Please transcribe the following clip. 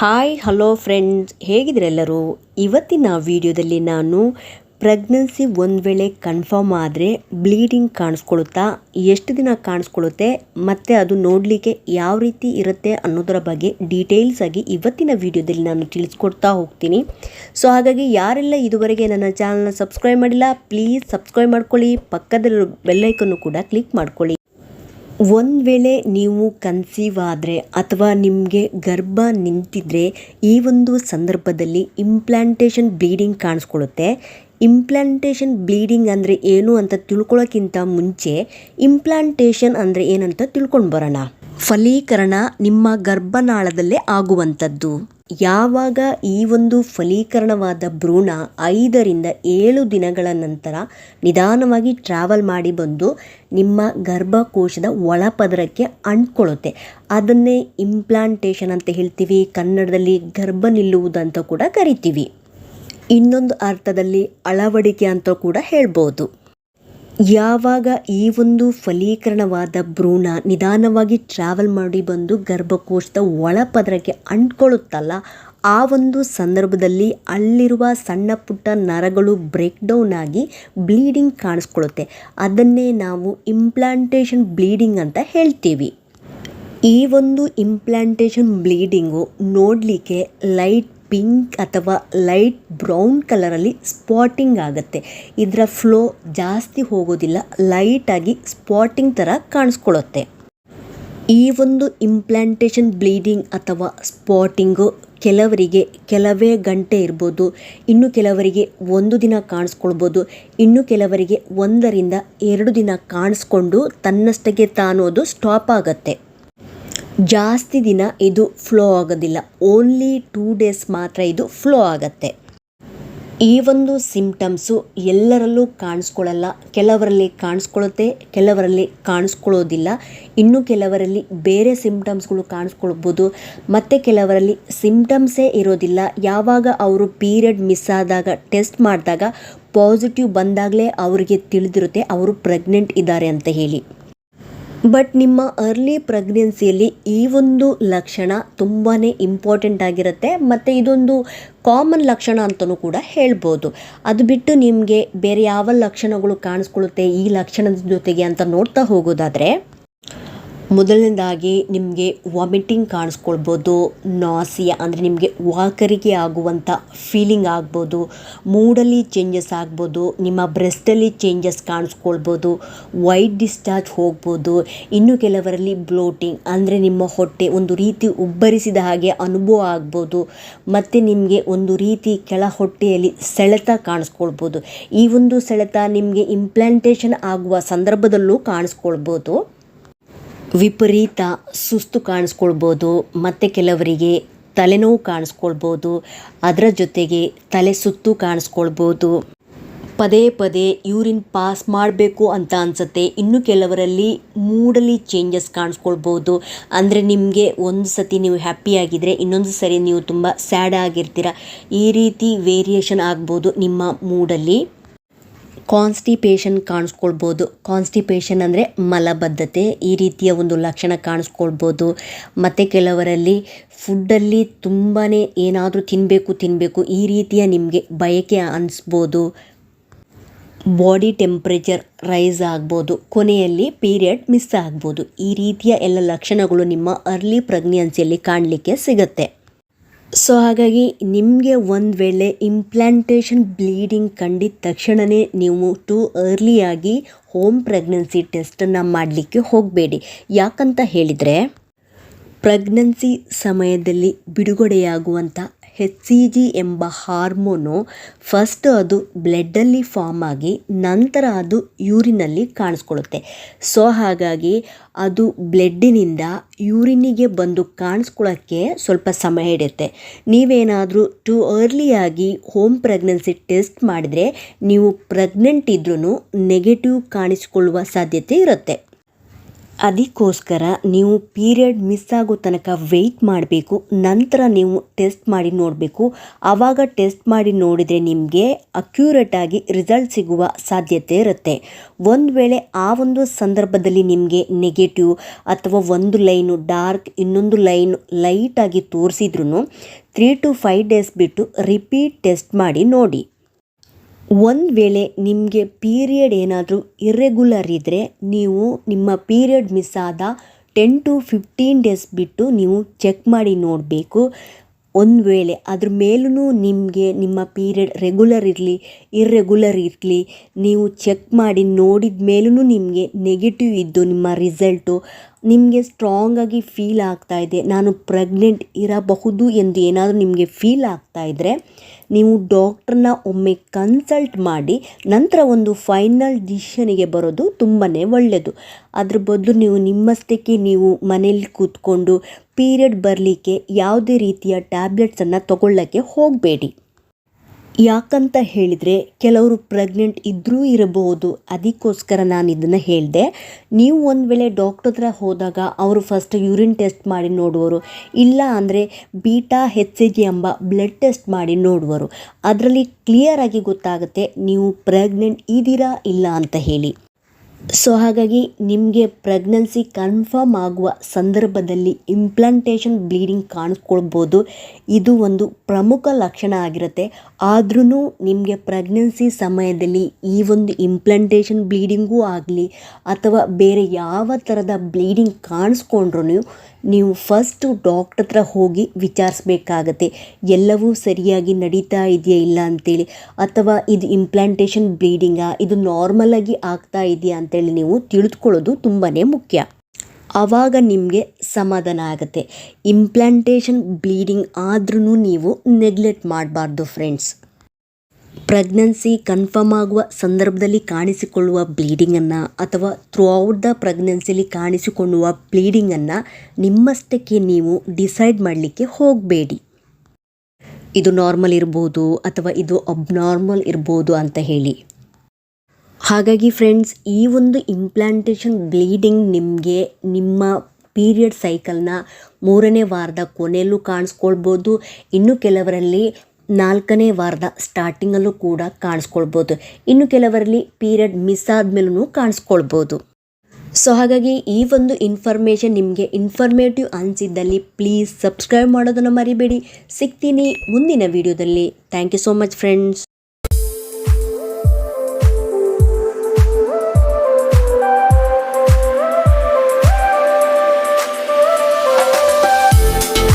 Hi hello friends ಎಲ್ಲರೂ? ಇವತ್ತಿನ ವಿಡಿಯೋದಲ್ಲಿ ನಾನು ಪ್ರೆಗ್ನೆನ್ಸಿ ಒಂದು ವೇಳೆ ಕನ್ಫರ್ಮ್ ಆದರೆ ಬ್ಲೀಡಿಂಗ್ ಕಾಣಿಸ್ಕೊಳ್ಳುತ್ತಾ? ಎಷ್ಟು ದಿನ ಕಾಣಿಸ್ಕೊಳ್ಳುತ್ತೆ? ಮತ್ತು ಅದು ನೋಡಲಿಕ್ಕೆ ಯಾವ ರೀತಿ ಇರುತ್ತೆ ಅನ್ನೋದರ ಬಗ್ಗೆ ಡೀಟೇಲ್ಸ್ ಆಗಿ ಇವತ್ತಿನ ವಿಡಿಯೋದಲ್ಲಿ ನಾನು ತಿಳಿಸ್ಕೊಡ್ತಾ ಹೋಗ್ತೀನಿ. ಸೊ ಹಾಗಾಗಿ ಯಾರೆಲ್ಲ ಇದುವರೆಗೆ ನನ್ನ ಚಾನಲ್ನ ಸಬ್ಸ್ಕ್ರೈಬ್ ಮಾಡಿಲ್ಲ ಪ್ಲೀಸ್ ಸಬ್ಸ್ಕ್ರೈಬ್ ಮಾಡ್ಕೊಳ್ಳಿ. ಪಕ್ಕದಲ್ಲಿರೋ ಬೆಲ್ಲೈಕನ್ನು ಕೂಡ ಕ್ಲಿಕ್ ಮಾಡ್ಕೊಳ್ಳಿ. ಒಂದು ವೇಳೆ ನೀವು ಕನ್ಸೀವ್ ಆದರೆ ಅಥವಾ ನಿಮಗೆ ಗರ್ಭ ನಿಂತಿದ್ರೆ ಈ ಒಂದು ಸಂದರ್ಭದಲ್ಲಿ ಇಂಪ್ಲಾಂಟೇಷನ್ ಬ್ಲೀಡಿಂಗ್ ಕಾಣಿಸ್ಕೊಳ್ಳುತ್ತೆ. ಇಂಪ್ಲಾಂಟೇಷನ್ ಬ್ಲೀಡಿಂಗ್ ಅಂದರೆ ಏನು ಅಂತ ತಿಳ್ಕೊಳ್ಳೋಕ್ಕಿಂತ ಮುಂಚೆ ಇಂಪ್ಲಾಂಟೇಷನ್ ಅಂದರೆ ಏನಂತ ತಿಳ್ಕೊಂಡು ಬರೋಣ. ಫಲೀಕರಣ ನಿಮ್ಮ ಗರ್ಭನಾಳದಲ್ಲೇ ಆಗುವಂಥದ್ದು. ಯಾವಾಗ ಈ ಒಂದು ಫಲೀಕರಣವಾದ ಭ್ರೂಣ ಐದರಿಂದ ಏಳು ದಿನಗಳ ನಂತರ ನಿಧಾನವಾಗಿ ಟ್ರಾವೆಲ್ ಮಾಡಿ ಬಂದು ನಿಮ್ಮ ಗರ್ಭಕೋಶದ ಒಳಪದರಕ್ಕೆ ಅಂಟ್ಕೊಳ್ಳುತ್ತೆ. ಅದನ್ನೇ ಇಂಪ್ಲಾಂಟೇಷನ್ ಅಂತ ಹೇಳ್ತೀವಿ. ಕನ್ನಡದಲ್ಲಿ ಗರ್ಭ ನಿಲ್ಲುವುದಂತ ಕೂಡ ಕರಿತೀವಿ. ಇನ್ನೊಂದು ಅರ್ಥದಲ್ಲಿ ಅಳವಡಿಕೆ ಅಂತ ಕೂಡ ಹೇಳ್ಬೋದು. ಯಾವಾಗ ಈ ಒಂದು ಫಲೀಕರಣವಾದ ಭ್ರೂಣ ನಿಧಾನವಾಗಿ ಟ್ರಾವೆಲ್ ಮಾಡಿ ಬಂದು ಗರ್ಭಕೋಶದ ಒಳಪದರಕ್ಕೆ ಅಂಟ್ಕೊಳ್ಳುತ್ತಲ್ಲ, ಆ ಒಂದು ಸಂದರ್ಭದಲ್ಲಿ ಅಲ್ಲಿರುವ ಸಣ್ಣ ಪುಟ್ಟ ನರಗಳು ಬ್ರೇಕ್ ಡೌನ್ ಆಗಿ ಬ್ಲೀಡಿಂಗ್ ಕಾಣಿಸ್ಕೊಳ್ಳುತ್ತೆ. ಅದನ್ನೇ ನಾವು ಇಂಪ್ಲಾಂಟೇಷನ್ ಬ್ಲೀಡಿಂಗ್ ಅಂತ ಹೇಳ್ತೀವಿ. ಈ ಒಂದು ಇಂಪ್ಲಾಂಟೇಷನ್ ಬ್ಲೀಡಿಂಗು ನೋಡಲಿಕ್ಕೆ ಲೈಟ್ ಪಿಂಕ್ ಅಥವಾ ಲೈಟ್ ಬ್ರೌನ್ ಕಲರಲ್ಲಿ ಸ್ಪಾಟಿಂಗ್ ಆಗುತ್ತೆ. ಇದರ ಫ್ಲೋ ಜಾಸ್ತಿ ಹೋಗೋದಿಲ್ಲ, ಲೈಟಾಗಿ ಸ್ಪಾಟಿಂಗ್ ಥರ ಕಾಣಿಸ್ಕೊಳ್ಳುತ್ತೆ ಈ ಒಂದು ಇಂಪ್ಲಾಂಟೇಷನ್ ಬ್ಲೀಡಿಂಗ್ ಅಥವಾ ಸ್ಪಾಟಿಂಗು ಕೆಲವರಿಗೆ ಕೆಲವೇ ಗಂಟೆ ಇರ್ಬೋದು, ಇನ್ನು ಕೆಲವರಿಗೆ ಒಂದು ದಿನ ಕಾಣಿಸ್ಕೊಳ್ಬೋದು, ಇನ್ನು ಕೆಲವರಿಗೆ ಒಂದರಿಂದ ಎರಡು ದಿನ ಕಾಣಿಸ್ಕೊಂಡು ತನ್ನಷ್ಟಕ್ಕೆ ತಾನು ಅದು ಸ್ಟಾಪ್ ಆಗುತ್ತೆ. ಜಾಸ್ತಿ ದಿನ ಇದು ಫ್ಲೋ ಆಗೋದಿಲ್ಲ. ಓನ್ಲಿ ಟೂ ಡೇಸ್ ಮಾತ್ರ ಇದು ಫ್ಲೋ ಆಗತ್ತೆ. ಈ ಒಂದು ಸಿಂಪ್ಟಮ್ಸು ಎಲ್ಲರಲ್ಲೂ ಕಾಣಿಸ್ಕೊಳ್ಳಲ್ಲ ಕೆಲವರಲ್ಲಿ ಕಾಣಿಸ್ಕೊಳ್ಳುತ್ತೆ ಕೆಲವರಲ್ಲಿ ಕಾಣಿಸ್ಕೊಳ್ಳೋದಿಲ್ಲ ಇನ್ನು ಕೆಲವರಲ್ಲಿ ಬೇರೆ ಸಿಂಪ್ಟಮ್ಸ್ಗಳು ಕಾಣಿಸ್ಕೊಳ್ಬೋದು. ಮತ್ತು ಕೆಲವರಲ್ಲಿ ಸಿಂಪ್ಟಮ್ಸೇ ಇರೋದಿಲ್ಲ. ಯಾವಾಗ ಅವರು ಪೀರಿಯಡ್ ಮಿಸ್ ಆದಾಗ ಟೆಸ್ಟ್ ಮಾಡಿದಾಗ ಪಾಸಿಟಿವ್ ಬಂದಾಗಲೇ ಅವರಿಗೆ ತಿಳಿದಿರುತ್ತೆ, ಅವರು ಪ್ರೆಗ್ನೆಂಟ್ ಇದ್ದಾರೆ ಅಂತ ಹೇಳಿ. ಬಟ್ ನಿಮ್ಮ ಅರ್ಲಿ ಪ್ರೆಗ್ನೆನ್ಸಿಯಲ್ಲಿ ಈ ಒಂದು ಲಕ್ಷಣ ತುಂಬಾ ಇಂಪಾರ್ಟೆಂಟ್ ಆಗಿರುತ್ತೆ. ಮತ್ತು ಇದೊಂದು ಕಾಮನ್ ಲಕ್ಷಣ ಅಂತಲೂ ಕೂಡ ಹೇಳ್ಬೋದು. ಅದು ಬಿಟ್ಟು ನಿಮಗೆ ಬೇರೆ ಯಾವ ಲಕ್ಷಣಗಳು ಕಾಣಿಸ್ಕೊಳ್ಳುತ್ತೆ ಈ ಲಕ್ಷಣದ ಜೊತೆಗೆ ಅಂತ ನೋಡ್ತಾ ಹೋಗೋದಾದರೆ ಮೊದಲನೇದಾಗಿ ನಿಮಗೆ ವಾಮಿಟಿಂಗ್ ಕಾಣಿಸ್ಕೊಳ್ಬೋದು ನಾಸಿಯ ಅಂದರೆ ನಿಮಗೆ ವಾಕರಿಕೆ ಆಗುವಂಥ ಫೀಲಿಂಗ್ ಆಗ್ಬೋದು ಮೂಡಲ್ಲಿ ಚೇಂಜಸ್ ಆಗ್ಬೋದು, ನಿಮ್ಮ ಬ್ರೆಸ್ಟಲ್ಲಿ ಚೇಂಜಸ್ ಕಾಣಿಸ್ಕೊಳ್ಬೋದು ವೈಟ್ ಡಿಸ್ಚಾರ್ಜ್ ಹೋಗ್ಬೋದು, ಇನ್ನು ಕೆಲವರಲ್ಲಿ ಬ್ಲೋಟಿಂಗ್ ಅಂದರೆ ನಿಮ್ಮ ಹೊಟ್ಟೆ ಒಂದು ರೀತಿ ಉಬ್ಬರಿಸಿದ ಹಾಗೆ ಅನುಭವ ಆಗ್ಬೋದು, ಮತ್ತು ನಿಮಗೆ ಒಂದು ರೀತಿ ಕೆಳ ಹೊಟ್ಟೆಯಲ್ಲಿ ಸೆಳೆತ ಕಾಣಿಸ್ಕೊಳ್ಬೋದು. ಈ ಒಂದು ಸೆಳೆತ ನಿಮಗೆ ಇಂಪ್ಲಾಂಟೇಷನ್ ಆಗುವ ಸಂದರ್ಭದಲ್ಲೂ ಕಾಣಿಸ್ಕೊಳ್ಬೋದು. ವಿಪರೀತ ಸುಸ್ತು ಕಾಣಿಸ್ಕೊಳ್ಬೋದು, ಮತ್ತು ಕೆಲವರಿಗೆ ತಲೆನೋವು ಕಾಣಿಸ್ಕೊಳ್ಬೋದು, ಅದರ ಜೊತೆಗೆ ತಲೆ ಸುತ್ತು ಕಾಣಿಸ್ಕೊಳ್ಬೋದು. ಪದೇ ಪದೇ ಯೂರಿನ್ ಪಾಸ್ ಮಾಡಬೇಕು ಅಂತ ಅನಿಸುತ್ತೆ. ಇನ್ನು ಕೆಲವರಲ್ಲಿ ಮೂಡಲಿ ಚೇಂಜಸ್ ಕಾಣಿಸ್ಕೊಳ್ಬೋದು. ಅಂದರೆ ನಿಮಗೆ ಒಂದು ಸತಿ ನೀವು ಹ್ಯಾಪಿಯಾಗಿದ್ದರೆ ಇನ್ನೊಂದು ಸರಿ ನೀವು ತುಂಬ ಸ್ಯಾಡ್ ಆಗಿರ್ತೀರ. ಈ ರೀತಿ ವೇರಿಯೇಷನ್ ಆಗ್ಬೋದು ನಿಮ್ಮ ಮೂಡಲ್ಲಿ. ಕಾನ್ಸ್ಟಿಪೇಷನ್ ಕಾಣಿಸ್ಕೊಳ್ಬೋದು. ಕಾನ್ಸ್ಟಿಪೇಷನ್ ಅಂದರೆ ಮಲಬದ್ಧತೆ, ಈ ರೀತಿಯ ಒಂದು ಲಕ್ಷಣ ಕಾಣಿಸ್ಕೊಳ್ಬೋದು. ಮತ್ತು ಕೆಲವರಲ್ಲಿ ಫುಡ್ಡಲ್ಲಿ ತುಂಬಾ ಏನಾದರೂ ತಿನ್ನಬೇಕು ತಿನ್ನಬೇಕು ಈ ರೀತಿಯ ನಿಮಗೆ ಬಯಕೆ ಅನಿಸ್ಬೋದು. ಬಾಡಿ ಟೆಂಪ್ರೇಚರ್ ರೈಸ್ ಆಗ್ಬೋದು. ಕೊನೆಯಲ್ಲಿ ಪೀರಿಯಡ್ ಮಿಸ್ ಆಗ್ಬೋದು. ಈ ರೀತಿಯ ಎಲ್ಲ ಲಕ್ಷಣಗಳು ನಿಮ್ಮ ಅರ್ಲಿ ಪ್ರೆಗ್ನೆನ್ಸಿಯಲ್ಲಿ ಕಾಣಲಿಕ್ಕೆ ಸಿಗುತ್ತೆ. ಸೊ ಹಾಗಾಗಿ ನಿಮಗೆ ಒಂದು ವೇಳೆ ಇಂಪ್ಲಾಂಟೇಷನ್ ಬ್ಲೀಡಿಂಗ್ ಕಂಡಿದ ತಕ್ಷಣವೇ ನೀವು ಟು ಅರ್ಲಿಯಾಗಿ ಹೋಮ್ ಪ್ರೆಗ್ನೆನ್ಸಿ ಟೆಸ್ಟನ್ನು ಮಾಡಲಿಕ್ಕೆ ಹೋಗಬೇಡಿ. ಯಾಕಂತ ಹೇಳಿದರೆ ಪ್ರೆಗ್ನೆನ್ಸಿ ಸಮಯದಲ್ಲಿ ಬಿಡುಗಡೆಯಾಗುವಂಥ ಹೆಚ್ ಸಿ ಜಿ ಎಂಬ ಹಾರ್ಮೋನು ಫಸ್ಟ್ ಅದು ಬ್ಲಡ್ಡಲ್ಲಿ ಫಾರ್ಮ್ ಆಗಿ ನಂತರ ಅದು ಯೂರಿನಲ್ಲಿ ಕಾಣಿಸ್ಕೊಳ್ಳುತ್ತೆ. ಸೊ, ಹಾಗಾಗಿ ಅದು ಬ್ಲಡ್ಡಿನಿಂದ ಯೂರಿನಿಗೆ ಬಂದು ಕಾಣಿಸ್ಕೊಳ್ಳೋಕ್ಕೆ ಸ್ವಲ್ಪ ಸಮಯ ಹಿಡಿಯುತ್ತೆ. ನೀವೇನಾದರೂ ಟು ಅರ್ಲಿಯಾಗಿ ಹೋಮ್ ಪ್ರೆಗ್ನೆನ್ಸಿ ಟೆಸ್ಟ್ ಮಾಡಿದರೆ ನೀವು ಪ್ರೆಗ್ನೆಂಟ್ ಇದ್ರೂ ನೆಗೆಟಿವ್ ಕಾಣಿಸ್ಕೊಳ್ಳುವ ಸಾಧ್ಯತೆ ಇರುತ್ತೆ. ಅದಕ್ಕೋಸ್ಕರ ನೀವು ಪೀರಿಯಡ್ ಮಿಸ್ ಆಗೋ ತನಕ ವೆಯ್ಟ್ ಮಾಡಬೇಕು, ನಂತರ ನೀವು ಟೆಸ್ಟ್ ಮಾಡಿ ನೋಡಬೇಕು. ಆವಾಗ ಟೆಸ್ಟ್ ಮಾಡಿ ನೋಡಿದರೆ ನಿಮಗೆ ಅಕ್ಯೂರೇಟಾಗಿ ರಿಸಲ್ಟ್ ಸಿಗುವ ಸಾಧ್ಯತೆ ಇರುತ್ತೆ. ಒಂದು ವೇಳೆ ಆ ಒಂದು ಸಂದರ್ಭದಲ್ಲಿ ನಿಮಗೆ ನೆಗೆಟಿವ್ ಅಥವಾ ಒಂದು ಲೈನು ಡಾರ್ಕ್ ಇನ್ನೊಂದು ಲೈನ್ ಲೈಟಾಗಿ ತೋರಿಸಿದ್ರು ತ್ರೀ ಟು ಫೈವ್ ಡೇಸ್ ಬಿಟ್ಟು ರಿಪೀಟ್ ಟೆಸ್ಟ್ ಮಾಡಿ ನೋಡಿ. ಒಂದು ವೇಳೆ ನಿಮಗೆ ಪೀರಿಯಡ್ ಏನಾದರೂ ಇರ್ರೆಗ್ಯುಲರ್ ಇದ್ದರೆ ನೀವು ನಿಮ್ಮ ಪೀರಿಯಡ್ ಮಿಸ್ ಆದ ಟೆನ್ ಟು ಫಿಫ್ಟೀನ್ ಡೇಸ್ ಬಿಟ್ಟು ನೀವು ಚೆಕ್ ಮಾಡಿ ನೋಡಬೇಕು. ಒಂದು ವೇಳೆ ಅದ್ರ ಮೇಲೂ ನಿಮಗೆ ನಿಮ್ಮ ಪೀರಿಯಡ್ ರೆಗ್ಯುಲರ್ ಇರಲಿ ಇರ್ರೆಗ್ಯುಲರ್ ಇರಲಿ, ನೀವು ಚೆಕ್ ಮಾಡಿ ನೋಡಿದ ಮೇಲೂ ನಿಮಗೆ ನೆಗೆಟಿವ್ ಇದ್ದು ನಿಮ್ಮ ರಿಸಲ್ಟು ನಿಮಗೆ ಸ್ಟ್ರಾಂಗಾಗಿ ಫೀಲ್ ಆಗ್ತಾ ಇದೆ, ನಾನು ಪ್ರೆಗ್ನೆಂಟ್ ಇರಬಹುದು ಎಂದು ಏನಾದರೂ ನಿಮಗೆ ಫೀಲ್ ಆಗ್ತಾ ಇದ್ದರೆ ನೀವು ಡಾಕ್ಟ್ರನ್ನ ಒಮ್ಮೆ ಕನ್ಸಲ್ಟ್ ಮಾಡಿ, ನಂತರ ಒಂದು ಫೈನಲ್ ಡಿಸಿಷನಿಗೆ ಬರೋದು ತುಂಬಾ ಒಳ್ಳೆಯದು ಅದ್ರ ಬದಲು ನೀವು ನಿಮ್ಮಷ್ಟಕ್ಕೆ ನೀವು ಮನೇಲಿ ಕೂತ್ಕೊಂಡು ಪೀರಿಯಡ್ ಬರಲಿಕ್ಕೆ ಯಾವುದೇ ರೀತಿಯ ಟ್ಯಾಬ್ಲೆಟ್ಸನ್ನು ತಗೊಳ್ಳೋಕ್ಕೆ ಹೋಗಬೇಡಿ. ಯಾಕಂತ ಹೇಳಿದರೆ ಕೆಲವರು ಪ್ರೆಗ್ನೆಂಟ್ ಇದ್ದರೂ ಇರಬಹುದು, ಅದಕ್ಕೋಸ್ಕರ ನಾನು ಇದನ್ನು ಹೇಳಿದೆ. ನೀವು ಒಂದು ವೇಳೆ ಡಾಕ್ಟರ್ ಹತ್ರ ಹೋದಾಗ ಅವರು ಫಸ್ಟ್ ಯೂರಿನ್ ಟೆಸ್ಟ್ ಮಾಡಿ ನೋಡುವರು ಇಲ್ಲ ಅಂದರೆ ಬೀಟಾ ಹೆಚ್ ಜಿ ಎಂಬ ಬ್ಲಡ್ ಟೆಸ್ಟ್ ಮಾಡಿ ನೋಡುವರು ಅದರಲ್ಲಿ ಕ್ಲಿಯರಾಗಿ ಗೊತ್ತಾಗುತ್ತೆ ನೀವು ಪ್ರೆಗ್ನೆಂಟ್ ಇದ್ದೀರಾ, ಇಲ್ಲ ಅಂತ ಹೇಳಿ. ಸೊ ಹಾಗಾಗಿ ನಿಮಗೆ ಪ್ರೆಗ್ನೆನ್ಸಿ ಕನ್ಫರ್ಮ್ ಆಗುವ ಸಂದರ್ಭದಲ್ಲಿ ಇಂಪ್ಲಾಂಟೇಷನ್ ಬ್ಲೀಡಿಂಗ್ ಕಾಣಿಸ್ಕೊಳ್ಬೋದು ಇದು ಒಂದು ಪ್ರಮುಖ ಲಕ್ಷಣ ಆಗಿರುತ್ತೆ. ಆದ್ರೂ ನಿಮಗೆ ಪ್ರೆಗ್ನೆನ್ಸಿ ಸಮಯದಲ್ಲಿ ಈ ಒಂದು ಇಂಪ್ಲಾಂಟೇಷನ್ ಬ್ಲೀಡಿಂಗೂ ಆಗಲಿ ಅಥವಾ ಬೇರೆ ಯಾವ ಥರದ ಬ್ಲೀಡಿಂಗ್ ಕಾಣಿಸ್ಕೊಂಡ್ರೂ ನೀವು ಫಸ್ಟು ಡಾಕ್ಟ್ರ ಹತ್ರ ಹೋಗಿ ವಿಚಾರಿಸ್ಬೇಕಾಗತ್ತೆ. ಎಲ್ಲವೂ ಸರಿಯಾಗಿ ನಡೀತಾ ಇದೆಯಾ ಇಲ್ಲ ಅಂತೇಳಿ. ಅಥವಾ ಇದು ಇಂಪ್ಲಾಂಟೇಷನ್ ಬ್ಲೀಡಿಂಗಾ ಇದು ನಾರ್ಮಲಾಗಿ ಆಗ್ತಾ ಇದೆಯಾ ಅಂತೇಳಿ ನೀವು ತಿಳಿದುಕೊಳ್ಳೋದು ತುಂಬಾ ಮುಖ್ಯ. ಆವಾಗ ನಿಮಗೆ ಸಮಾಧಾನ ಆಗುತ್ತೆ. ಇಂಪ್ಲಾಂಟೇಷನ್ ಬ್ಲೀಡಿಂಗ್ ಆದ್ರೂ ನೀವು ನೆಗ್ಲೆಕ್ಟ್ ಮಾಡಬಾರ್ದು ಫ್ರೆಂಡ್ಸ್ ಪ್ರೆಗ್ನೆನ್ಸಿ ಕನ್ಫರ್ಮ್ ಆಗುವ ಸಂದರ್ಭದಲ್ಲಿ ಕಾಣಿಸಿಕೊಳ್ಳುವ ಬ್ಲೀಡಿಂಗನ್ನು ಅಥವಾ ಥ್ರೂ ಔಟ್ ದ ಪ್ರೆಗ್ನೆನ್ಸಿಲಿ ಕಾಣಿಸಿಕೊಳ್ಳುವ ಬ್ಲೀಡಿಂಗನ್ನು ನಿಮ್ಮಷ್ಟಕ್ಕೆ ನೀವು ಡಿಸೈಡ್ ಮಾಡಲಿಕ್ಕೆ ಹೋಗಬೇಡಿ. ಇದು ನಾರ್ಮಲ್ ಇರ್ಬೋದು ಅಥವಾ ಇದು ಅಬ್ನಾರ್ಮಲ್ ಇರ್ಬೋದು ಅಂತ ಹೇಳಿ. ಹಾಗಾಗಿ ಫ್ರೆಂಡ್ಸ್ ಈ ಒಂದು ಇಂಪ್ಲಾಂಟೇಷನ್ ಬ್ಲೀಡಿಂಗ್ ನಿಮಗೆ ನಿಮ್ಮ ಪೀರಿಯಡ್ ಸೈಕಲ್ನ ಮೂರನೇ ವಾರದ ಕೊನೆಯಲ್ಲೂ ಕಾಣಿಸ್ಕೊಳ್ಬೋದು. ಇನ್ನು ಕೆಲವರಲ್ಲಿ ನಾಲ್ಕನೇ ವಾರದ ಸ್ಟಾರ್ಟಿಂಗಲ್ಲೂ ಕೂಡ ಕಾಣಿಸ್ಕೊಳ್ಬೋದು. ಇನ್ನು ಕೆಲವರಲ್ಲಿ ಪೀರಿಯಡ್ ಮಿಸ್ ಆದಮೇಲೂ ಕಾಣಿಸ್ಕೊಳ್ಬೋದು. ಸೊ ಹಾಗಾಗಿ ಈ ಒಂದು ಇನ್ಫಾರ್ಮೇಷನ್ ನಿಮಗೆ ಇನ್ಫಾರ್ಮೇಟಿವ್ ಅನಿಸಿದ್ದಲ್ಲಿ ಪ್ಲೀಸ್ ಸಬ್ಸ್ಕ್ರೈಬ್ ಮಾಡೋದನ್ನು ಮರಿಬೇಡಿ. ಸಿಗ್ತೀನಿ ಮುಂದಿನ ವಿಡಿಯೋದಲ್ಲಿ thank you so much friends